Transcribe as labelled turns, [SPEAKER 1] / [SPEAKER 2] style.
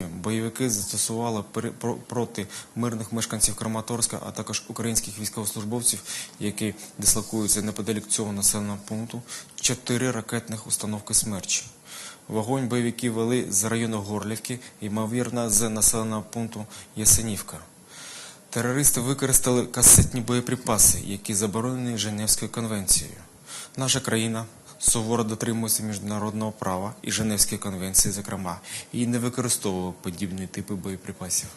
[SPEAKER 1] Бойовики застосували проти мирних мешканців Краматорська, а також українських військовослужбовців, які дислокуються неподалік цього населеного пункту, чотири ракетних установки смерчі. Вогонь бойовики вели з району Горлівки, ймовірно, з населеного пункту Ясенівка. Терористи використали касетні боєприпаси, які заборонені Женевською конвенцією. Наша країна суворо дотримується міжнародного права і Женевської конвенції, зокрема, і не використовувала подібні типи боєприпасів.